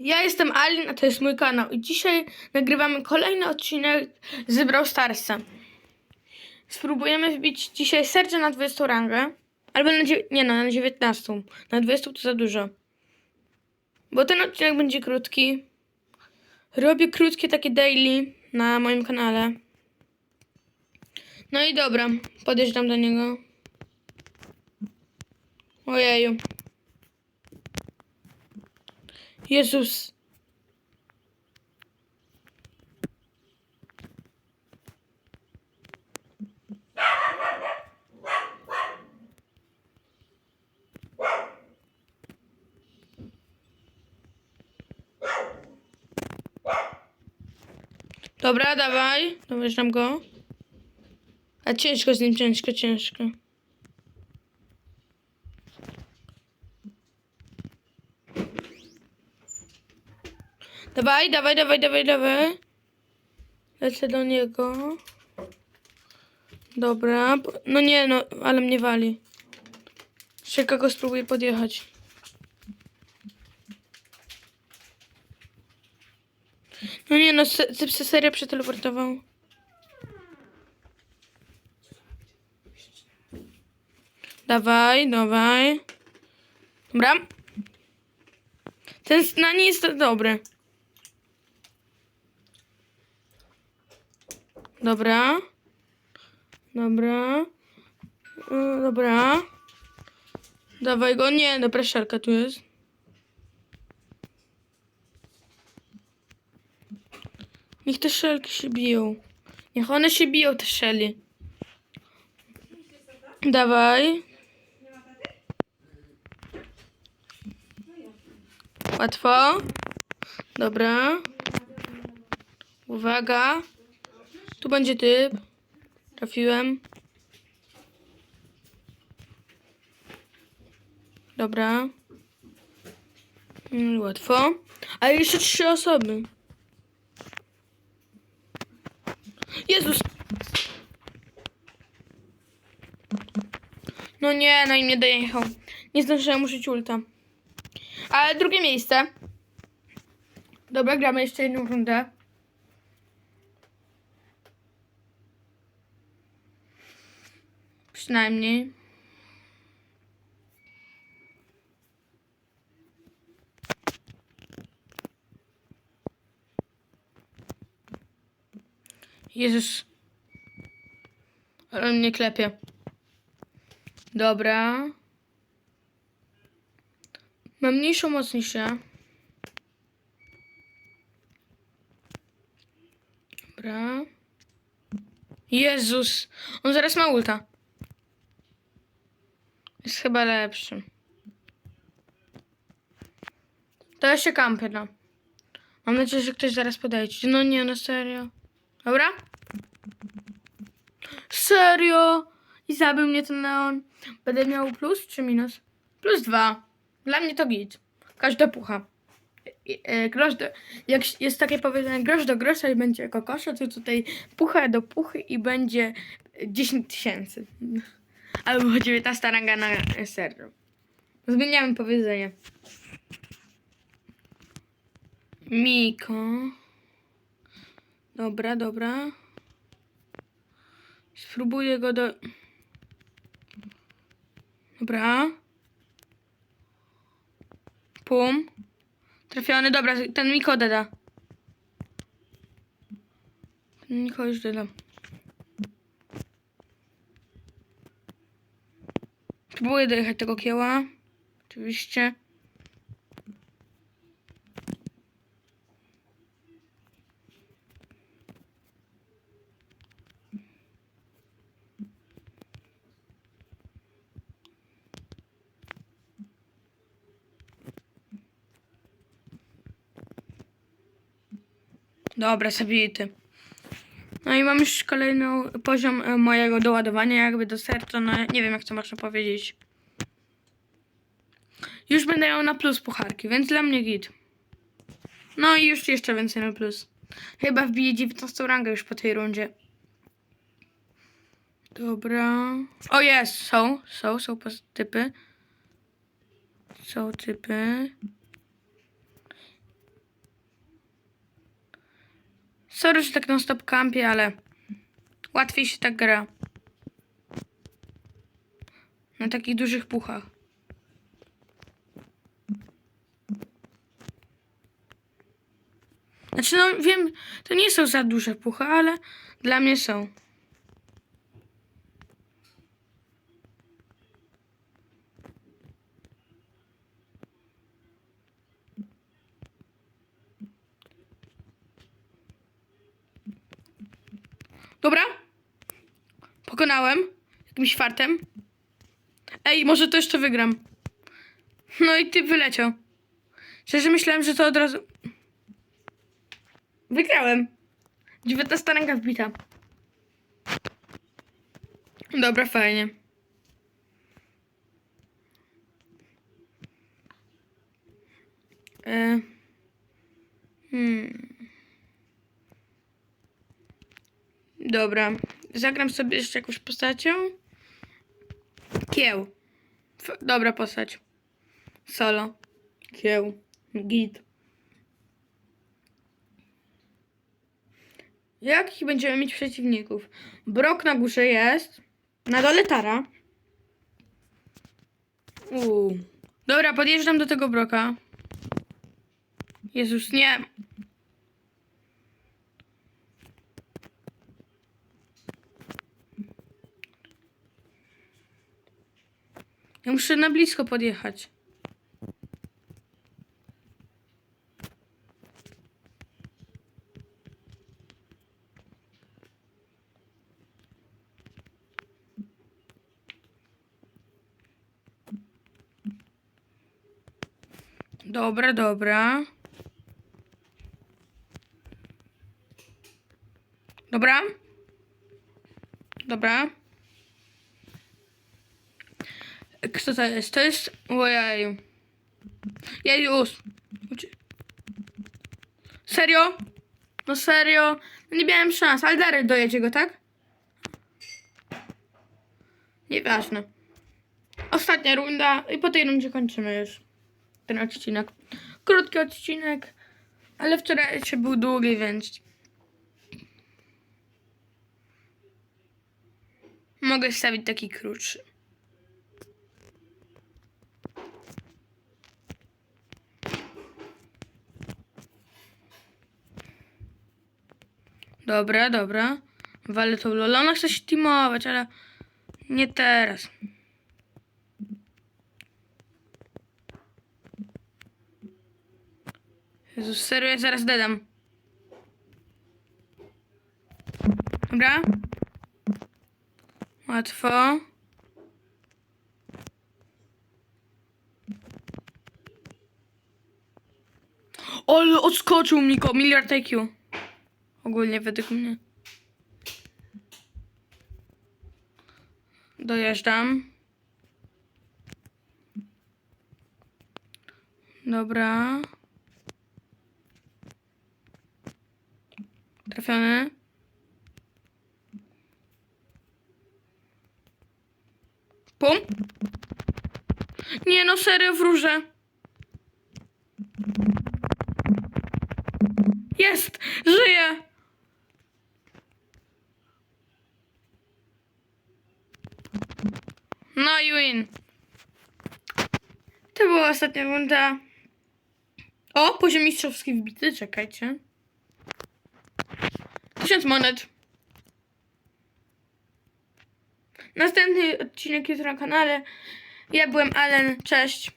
Ja jestem Alin, a to jest mój kanał i dzisiaj nagrywamy kolejny odcinek z Brawl Starsa. Spróbujemy wbić dzisiaj serce na 20 rangę, albo na, nie no, na 19. Na 20 to za dużo. Bo ten odcinek będzie krótki. Robię krótkie takie daily na moim kanale. No i dobra, podjeżdżam do niego. Ojeju. Jezus. Dobra, dawaj. Dojeżdżam go. A ciężko z nim, ciężko, ciężko. Dawaj, dawaj, dawaj, dawaj, dawaj. Lecę do niego. Dobra. No nie, no, ale mnie wali. Jeszcze go spróbuję podjechać. No nie, no, typ se serio przeteleportował. Dawaj, dawaj. Dobra. Ten na nie jest dobry. Dobra. Dobra. Y, Dobra. Dawaj go. Nie, no preszarka tu jest. Niech te szelki się biją. Niech one się biją, te szeli. Dawaj. Łatwo. Dobra. Uwaga. Tu będzie typ. Trafiłem. Dobra. Mm, Łatwo. Ale jeszcze trzy osoby. Jezus. No nie, no i mnie dojechał. Nie zdążyłem użyć ulta. Ale drugie miejsce. Dobra, gramy jeszcze jedną rundę. Przynajmniej. Jezus. Ale mnie klepie. Dobra. Mam mniejszą moc niż ja. Dobra. Jezus. On zaraz ma ulta. Jest chyba lepszy. To ja się kampię, no. Mam nadzieję, że ktoś zaraz podejdzie. No nie, no serio. Dobra? Serio? I zabił mnie ten neon. Będę miał plus czy minus? Plus dwa. Dla mnie to git. Każda pucha. E, Grosz do, jak jest takie powiedzenie, grosz do grosza i będzie kokosza, to tutaj pucha do puchy i będzie 10 tysięcy. Albo 19 ranga na serio. Zmieniamy powiedzenie. Miko. Dobra, dobra. Spróbuję go do... Dobra. Pum. Trafiony, dobra, ten Miko deda. Ten Miko już deda. Próbuję dojechać tego kieła. Oczywiście. Dobra, zabity. No i mam już kolejny poziom e, mojego doładowania jakby do serca, no nie wiem jak to można powiedzieć. Już będę miał na plus pucharki, więc dla mnie git. No i już jeszcze więcej na plus. Chyba wbiję 19 rangę już po tej rundzie. Dobra. O jest, są, są, są typy. Są typy. Sorry, że tak non stop kampię, ale łatwiej się tak gra. Na takich dużych puchach. Znaczy, no wiem, to nie są za duże puchy, ale dla mnie są. Dobra. Pokonałem. Jakimś fartem. Ej, może to jeszcze wygram. No i ty wyleciał. Szczerze myślałem, że to od razu... Wygrałem. 19 ręka wbita. Dobra, fajnie. E... Hmm. Dobra. Zagram sobie jeszcze jakąś postacią. Kieł. F dobra postać. Solo. Kieł. Git. Jakich będziemy mieć przeciwników? Brok na górze jest. Na dole Tara. Uuu. Dobra, podjeżdżam do tego broka. Jezus, nie. Ja muszę na blisko podjechać. Dobra, dobra. Dobra. Dobra. Kto to jest? To jest... Ojeju. Jezus. Ucie- Serio? No serio? No nie miałem szans. Ale Darek dojedzie go, tak? Nieważne. Ostatnia runda i po tej rundzie kończymy już ten odcinek. Krótki odcinek, ale wczoraj jeszcze był długi, więc mogę stawić taki krótszy. Dobra, dobra. Walę tą Lola. Ona chce się teamować, ale nie teraz. Jezus, serio, ja zaraz dedam. Dobra. Łatwo. Ale odskoczył Miko, miliard IQ. Ogólnie według mnie. Dojeżdżam. Dobra. Trafiony. Pum. Nie no, serio wróżę. Jest! Żyje! No i win. To była ostatnia runda. O, poziom mistrzowski wbity, czekajcie. Tysiąc monet. Następny odcinek jest na kanale. Ja byłem Allen, cześć.